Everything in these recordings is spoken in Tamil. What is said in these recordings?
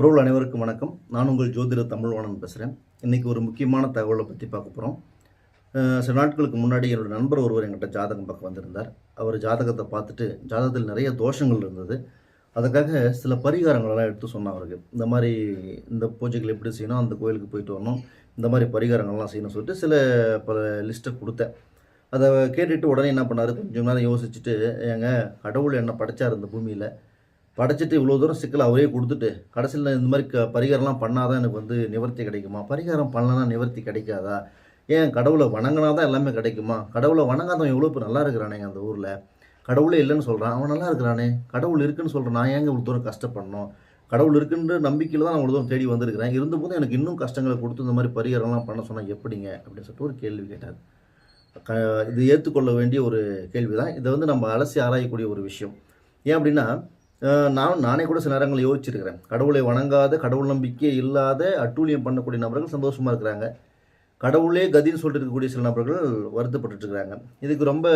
உறவுகள் அனைவருக்கும் வணக்கம். நான் உங்கள் ஜோதிட தமிழ்வாணன் பேசுகிறேன் இன்றைக்கி ஒரு முக்கியமான தகவலை பற்றி பார்க்க போகிறோம் சில நாட்களுக்கு முன்னாடி என்னோடய நண்பர் ஒருவர் என்கிட்ட ஜாதகம் பார்க்க வந்திருந்தார். அவர் ஜாதகத்தை பார்த்துட்டு ஜாதகத்தில் நிறைய தோஷங்கள் இருந்தது. அதுக்காக சில பரிகாரங்களெல்லாம் எடுத்து சொன்னான் அவருக்கு. இந்த மாதிரி இந்த பூஜைகள் எப்படி செய்யணும் அந்த கோயிலுக்கு போயிட்டு வரணும் இந்த மாதிரி பரிகாரங்கள்லாம் செய்யணும்னு சொல்லிட்டு சில பல லிஸ்ட்டை கொடுத்தேன். அதை கேட்டுட்டு உடனே என்ன பண்ணார்? கொஞ்சம் நேரம் யோசிச்சுட்டு எங்கள் கடவுள் என்ன படைச்சார் இந்த பூமியில்? படைச்சிட்டு இவ்வளோ தூரம் சிக்கல் அவரே கொடுத்துட்டு கடைசியில் இந்த மாதிரி க பரிகாரம்லாம் பண்ணாதான் எனக்கு வந்து நிவர்த்தி கிடைக்குமா? பரிகாரம் பண்ணலன்னா நிவர்த்தி கிடைக்காதா? ஏன் கடவுளை வணங்கினா தான் எல்லாமே கிடைக்குமா? கடவுளை வணங்காதவன் எவ்வளோ இப்போ நல்லா இருக்கிறானேங்க அந்த ஊரில். கடவுளே இல்லைன்னு சொல்கிறான் அவன் நல்லா இருக்கிறானே. கடவுள் இருக்குன்னு சொல்கிறான் நான் ஏங்க இவ்வளோ தூரம் கஷ்டப்படணும்? கடவுள் இருக்குன்ற நம்பிக்கையில் தான் நான் இவ்வளோ தூரம் தேடி வந்திருக்கிறேன். இருந்தபோது எனக்கு இன்னும் கஷ்டங்களை கொடுத்து இந்த மாதிரி பரிகாரம்லாம் பண்ண சொன்னால் எப்படிங்க? அப்படின்னு சொல்லிட்டு ஒரு கேள்வி கேட்டார். க இது ஏற்றுக்கொள்ள வேண்டிய ஒரு கேள்வி தான் இதை வந்து நம்ம அலசி ஆராயக்கூடிய ஒரு விஷயம். ஏன் அப்படின்னா நான் நானே கூட சில நேரங்களில் யோசிச்சிருக்கிறேன். கடவுளை வணங்காத கடவுள் நம்பிக்கை இல்லாத அட்டூழியம் பண்ணக்கூடிய நபர்கள் சந்தோஷமாக இருக்கிறாங்க. கடவுளே கதின்னு சொல்லிட்டு இருக்கக்கூடிய சில நபர்கள் வருத்தப்பட்டுட்டு இருக்கிறாங்க இதுக்கு ரொம்ப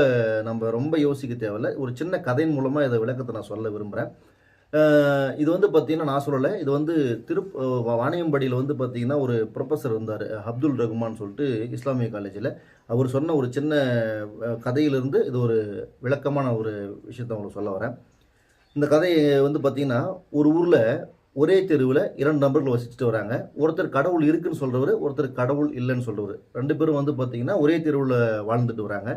நம்ம ரொம்ப யோசிக்க தேவையில்லை. ஒரு சின்ன கதையின் மூலமாக இதை விளக்கத்தை நான் சொல்ல விரும்புகிறேன் இது வந்து பார்த்திங்கன்னா நான் சொல்லலை. இது வந்து திரு வாணியம்படியில் வந்து பார்த்தீங்கன்னா ஒரு ப்ரொஃபஸர் இருந்தார் அப்துல் ரகுமான் சொல்லிட்டு இஸ்லாமிய காலேஜில் அவர் சொன்ன ஒரு சின்ன கதையிலிருந்து இது ஒரு விளக்கமான ஒரு விஷயத்தை உங்களுக்கு சொல்ல வரேன். இந்த கதை வந்து பார்த்தீங்கன்னா ஒரு ஊரில் ஒரே தெருவில் இரண்டு நபர்கள் வசிச்சுட்டு வராங்க. ஒருத்தர் கடவுள் இருக்குன்னு சொல்கிறவர் ஒருத்தர் கடவுள் இல்லைன்னு சொல்கிறவர் ரெண்டு பேரும் வந்து பார்த்தீங்கன்னா ஒரே தெருவில் வாழ்ந்துட்டு வராங்க.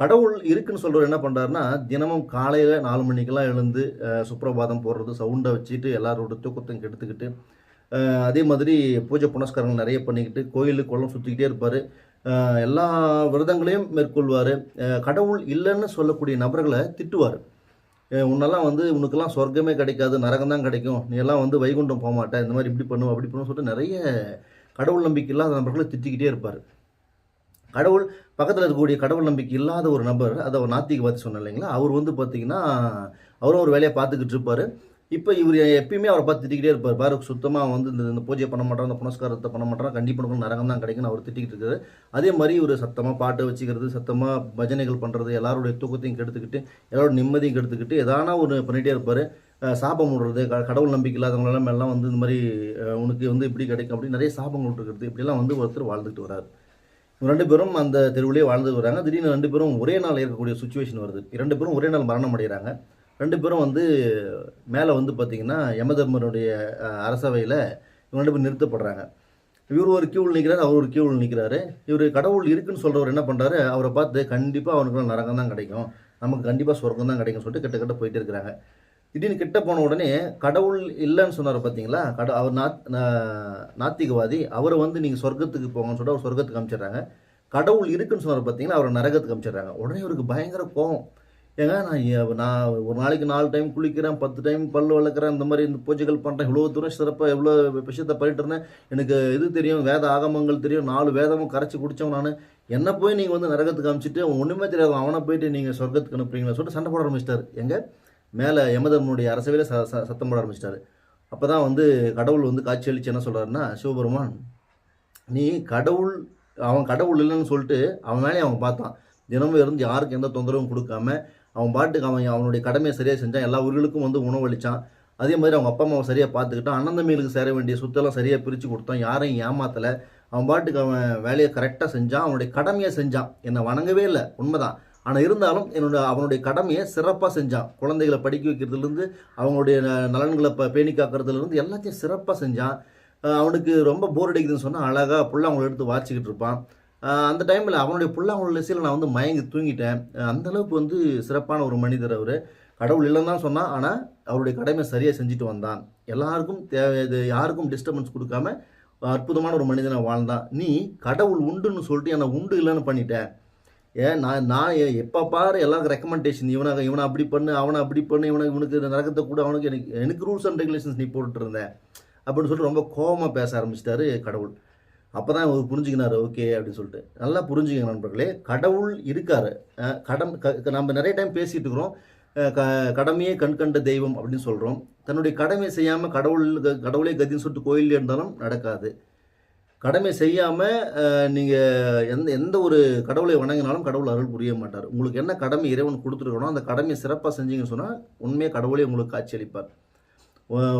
கடவுள் இருக்குன்னு சொல்கிறவர் என்ன பண்ணுறாருன்னா தினமும் காலையில் நாலு மணிக்கெல்லாம் எழுந்து சுப்ரபாதம் போடுறது சவுண்டை வச்சுட்டு எல்லாரோட தூக்கத்தையும் கெடுத்துக்கிட்டு அதே மாதிரி பூஜை புனஸ்காரங்கள் நிறைய பண்ணிக்கிட்டு கோயில் குளம் சுற்றிக்கிட்டே இருப்பார். எல்லா விரதங்களையும் மேற்கொள்வார். கடவுள் இல்லைன்னு சொல்லக்கூடிய நபர்களை திட்டுவார். உன்னெல்லாம் வந்து உனக்கெல்லாம் சொர்க்கமே கிடைக்காது நரகம் தான் கிடைக்கும். நீ எல்லாம் வந்து வைகுண்டம் போக மாட்டேன் இந்த மாதிரி இப்படி பண்ணுவோம் அப்படி பண்ணுவோம் சொல்லிட்டு நிறைய கடவுள் நம்பிக்கை இல்லாத நபர்களை திட்டிக்கிட்டே இருப்பார். கடவுள் பக்கத்தில் இருக்கக்கூடிய கடவுள் நம்பிக்கை இல்லாத ஒரு நபர் அதை ஒரு நாத்திகவாதி சொன்னேன் இல்லைங்களா? அவர் வந்து பார்த்தீங்கன்னா அவரும் ஒரு வேலையை பார்த்துக்கிட்டு இருப்பார். இப்போ இவர் எப்பயுமே அவரை பார்த்து திட்டிக்கிட்டே இருப்பார். பாரு சுத்தமாக வந்து இந்த இந்த பூஜையை பண்ண மாட்டான் இந்த புனஸ்காரத்தை பண்ண மாட்டான் கண்டிப்பாக நரகம் தான் கிடைக்கும்னு அவர் திட்டிக்கிட்டு இருக்காரு. அதே மாதிரி இவர் சத்தமாக பாட்டு வச்சுக்கிறது சத்தமாக பஜனைகள் பண்ணுறது எல்லாருடைய தூக்கத்தையும் கெடுத்துக்கிட்டு எல்லாரோட நிம்மதியும் கெடுத்துக்கிட்டு எதானா ஒன்று பண்ணிகிட்டே இருப்பார். சாபம் விடுறது க- கடவுள் நம்பிக்கை இல்லாதவங்களெல்லாம் எல்லாம் வந்து இந்த மாதிரி உனக்கு வந்து இப்படி கிடைக்கும் அப்படின்னு நிறைய சாபங்கள் இருக்கிறது இப்படிலாம் வந்து ஒருத்தர் வாழ்ந்துட்டு வராரு. இவங்க ரெண்டு பேரும் அந்த தெருவிலே வாழ்ந்து வராங்க. திடீர்னு ரெண்டு பேரும் ஒரே நாள் இருக்கக்கூடிய சுச்சுவேஷன் வருது. ரெண்டு பேரும் ஒரே நாள் மரணம் அடைகிறாங்க. ரெண்டு பேரும் வந்து மேலே வந்து பார்த்திங்கன்னா யமதர்மனுடைய அரசவையில் இவங்க ரெண்டு பேரும் நிறுத்தப்படுறாங்க. இவர் ஒரு கியூவில் நிற்கிறாரு அவர் ஒரு கியூவில் நிற்கிறாரு இவர் கடவுள் இருக்குன்னு சொல்கிறவர் என்ன பண்ணுறாரு அவரை பார்த்து கண்டிப்பாக அவனுக்கு நரகம் தான் கிடைக்கும். நமக்கு கண்டிப்பாக சொர்க்கம் தான் கிடைக்கும் சொல்லிட்டு கிட்ட கிட்ட போயிட்டு இருக்கிறாங்க. திடீர்னு கிட்ட போன உடனே கடவுள் இல்லைன்னு சொன்னார் பார்த்தீங்களா கட அவர் நாத் நாத்திகவாதி அவரை வந்து நீங்கள் சொர்க்கத்துக்கு போங்கன்னு சொல்லிட்டு அவர் சொர்க்கத்துக்கு அனுப்பிச்சிடுறாங்க கடவுள் இருக்குன்னு சொன்னார் பார்த்தீங்களா அவரை நரகத்துக்கு அனுப்பிச்சிடுறாங்க உடனே இவருக்கு பயங்கர கோவம். ஏங்க நான் நான் ஒரு நாளைக்கு நாலு டைம் குளிக்கிறேன் பத்து டைம் பல் வளர்க்குறேன் இந்த மாதிரி இந்த பூஜைகள் பண்ணுறேன் இவ்வளோ தூரம் சிறப்பாக எவ்வளோ விஷயத்தை பண்ணிட்டு இருந்தேன். எனக்கு இது தெரியும் வேத ஆகமங்கள் தெரியும் நாலு வேதமும் கரைச்சி குடித்தவன் நான். என்ன போய் நீங்கள் வந்து நரகத்துக்கு காமிச்சிட்டு அவன் ஒன்றுமே தெரியாது அவனை போயிட்டு நீங்கள் சொர்க்கத்துக்கு அனுப்புறீங்களா சொல்லிட்டு சண்டை போட ஆரம்பிச்சிட்டார். எங்கே? மேலே யமதர்மனுடைய அரசவையில் ச சத்தம் போட ஆரம்பிச்சிட்டாரு. அப்போ தான் வந்து கடவுள் வந்து காட்சி அளித்து என்ன சொல்கிறாருன்னா சிவபெருமான் நீ கடவுள் அவன் கடவுள் இல்லைன்னு சொல்லிட்டு அவன் மேலே அவன் பார்த்தான். தினமும் இருந்து யாருக்கும் எந்த தொந்தரவும் கொடுக்காம அவன் பாட்டுக்கு அவன் அவனுடைய கடமையை சரியாக செஞ்சான் எல்லா ஊர்களுக்கும் வந்து உணவளித்தான் அதே மாதிரி அவங்க அப்பா அம்மாவை சரியாக பார்த்துக்கிட்டான். அண்ணந்தம்பிகளுக்கு சேர வேண்டிய சொத்தெல்லாம் சரியாக பிரித்து கொடுத்தான். யாரையும் ஏமாத்தலை. அவன் பாட்டுக்கு அவன் வேலையை கரெக்டாக செஞ்சான். அவனுடைய கடமையை செஞ்சான். என்னை வணங்கவே இல்லை. உண்மைதான். ஆனால் இருந்தாலும் என்னோட அவனுடைய கடமையை சிறப்பாக செஞ்சான். குழந்தைகளை படிக்க வைக்கிறதுலேருந்து அவங்களுடைய ந- நலன்களை ப பேணி காக்கிறதுலேருந்து எல்லாத்தையும் சிறப்பாக செஞ்சான். அவனுக்கு ரொம்ப போர் அடிக்குதுன்னு சொன்னால் அழகாக புல்லாங்குழல் எடுத்து வாச்சிக்கிட்டு இருப்பான். அந்த டைமில் அவனுடைய புல்லாங்குழல் இசையில் நான் வந்து மயங்கி தூங்கிட்டேன். அந்தளவுக்கு அந்த அளவுக்கு வந்து சிறப்பான ஒரு மனிதர் அவர். கடவுள் இல்லைன்னு தான் சொன்னான். ஆனால் அவருடைய கடமை சரியாக செஞ்சுட்டு வந்தான். எல்லாருக்கும் தேவை இது யாருக்கும் டிஸ்டர்பன்ஸ் கொடுக்காம அற்புதமான ஒரு மனிதனை வாழ்ந்தான். நீ கடவுள் உண்டுன்னு சொல்லிட்டு என்னை உண்டு இல்லைன்னு பண்ணிட்டேன். ஏன் நான் நான் எப்போ பாரு எல்லாருக்கும் ரெக்கமெண்டேஷன் இவனை இவனை அப்படி பண்ணு அவனை அப்படி பண்ணு இவனை இவனுக்கு நடக்கத்தை கூட அவனுக்கு எனக்கு எனக்கு ரூல்ஸ் அண்ட் ரெகுலேஷன்ஸ் நீ போட்டுட்டு இருந்தேன் அப்படின்னு சொல்லிட்டு ரொம்ப கோபமாக பேச ஆரம்பிச்சிட்டாரு கடவுள். அப்போ தான் அவர் புரிஞ்சுக்கினார் ஓகே அப்படின்னு சொல்லிட்டு. நல்லா புரிஞ்சுக்கங்க நண்பர்களே கடவுள் இருக்கார். கடம் க நம்ம நிறைய டைம் பேசிகிட்டு இருக்கிறோம். க கடமையே கண் கண்ட தெய்வம் அப்படின்னு சொல்கிறோம் தன்னுடைய கடமை செய்யாமல் கடவுள் க- கடவுளே கதின்னு சொல்லிட்டு கோயிலில் இருந்தாலும் நடக்காது. கடமை செய்யாமல் நீங்கள் எந்த எந்த ஒரு கடவுளை வணங்கினாலும் கடவுள் அருள் புரிய மாட்டார். உங்களுக்கு என்ன கடமை இறைவன் கொடுத்துருக்கணும் அந்த கடமையை சிறப்பாக செஞ்சீங்கன்னு சொன்னால் உண்மையாக கடவுளே உங்களுக்கு காட்சி அளிப்பார்.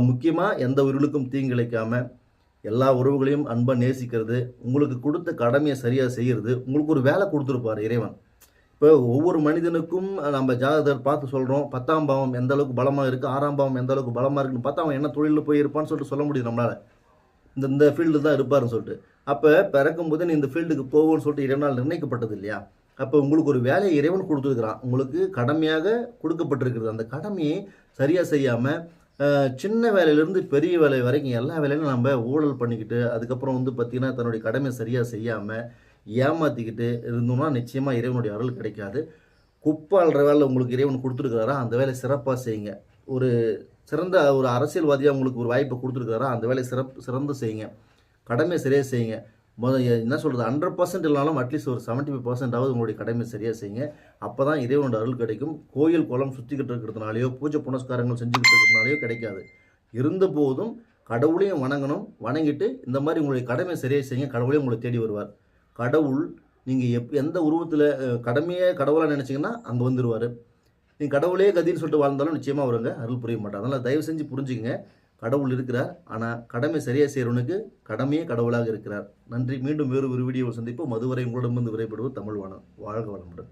முக்கியமாக எந்த உயிர்களுக்கும் தீங்கிழைக்காமல் எல்லா உறவுகளையும் அன்பாக நேசிக்கிறது உங்களுக்கு கொடுத்த கடமையை சரியாக செய்கிறது உங்களுக்கு ஒரு வேலை கொடுத்துருப்பார் இறைவன். இப்போ ஒவ்வொரு மனிதனுக்கும் நம்ம ஜாதகர் பார்த்து சொல்கிறோம் பத்தாம் பாவம் எந்த அளவுக்கு பலமாக இருக்குது ஆறாம் பாவம் எந்த அளவுக்கு பலமாக இருக்குன்னு பார்த்தா அவன் என்ன தொழிலில் போய் இருப்பான்னு சொல்லிட்டு சொல்ல முடியும் நம்மளால். இந்த இந்த ஃபீல்டு தான் இருப்பாருன்னு சொல்லிட்டு. அப்போ பிறக்கும்போது நீ இந்த ஃபீல்டுக்கு போகும்னு சொல்லிட்டு இறைவனால் நிர்ணயிக்கப்பட்டது இல்லையா? அப்போ உங்களுக்கு ஒரு வேலையை இறைவன் கொடுத்துருக்குறான். உங்களுக்கு கடமையாக கொடுக்கப்பட்டிருக்கிறது. அந்த கடமையை சரியாக செய்யாமல் சின்ன வேலையிலேருந்து பெரிய வேலை வரைக்கும் எல்லா வேலையிலும் நம்ம ஊழல் பண்ணிக்கிட்டு அதுக்கப்புறம் வந்து பார்த்திங்கன்னா தன்னுடைய கடமையை சரியாக செய்யாமல் ஏமாற்றிக்கிட்டு இருந்தோம்னா நிச்சயமாக இறைவனுடைய அருள் கிடைக்காது. குப்பாளுற வேலை உங்களுக்கு இறைவன் கொடுத்துருக்காரா அந்த வேலையை சிறப்பாக செய்யுங்க. ஒரு சிறந்த ஒரு அரசியல்வாதியாக உங்களுக்கு ஒரு வாய்ப்பை கொடுத்துருக்காரா அந்த வேலையை சிறப்பு சிறந்து செய்யுங்க. கடமை சரியாக செய்யுங்க. முத என்ன சொல்கிறது ஹண்ட்ரட் பர்சன்ட் இல்லைனாலும் அட்லீஸ்ட் ஒரு செவன்ட்டி ஃபைவ் பர்சன்டாவது உங்களுடைய கடமை சரியாக செய்யுங்க. அப்போ தான் இறைவனோட அருள் கிடைக்கும். கோயில் குளம் சுற்றிக்கிட்டு இருக்கிறதுனாலையோ பூஜை புனஸ்காரங்கள் செஞ்சுக்கிட்டு இருக்கிறதுனாலையோ கிடைக்காது. இருந்தபோதும் கடவுளையும் வணங்கணும். வணங்கிட்டு இந்த மாதிரி உங்களுடைய கடமை சரியாக செய்யுங்க. கடவுளையும் உங்களை தேடி வருவார். கடவுள் நீங்கள் எப் எந்த உருவத்தில் கடமையே கடவுளாக நினச்சிங்கன்னா அங்கே வந்துடுவார் நீங்கள் கடவுளே கதின்னு சொல்லிட்டு வாழ்ந்தாலும் நிச்சயமாக வருங்க அருள் புரிய மாட்டார். அதனால் தயவு செஞ்சு புரிஞ்சுக்கங்க. கடவுள் இருக்கிறார். ஆனால் கடமை சரியாக செய்கிறவனுக்கு கடமையே கடவுளாக இருக்கிறார். நன்றி. மீண்டும் வேறு ஒரு வீடியோவில் சந்திப்போம். மதுவரை உங்களிடமிருந்து விரைப்படுவது தமிழ் வானம் வாழ்க வளமுடன்.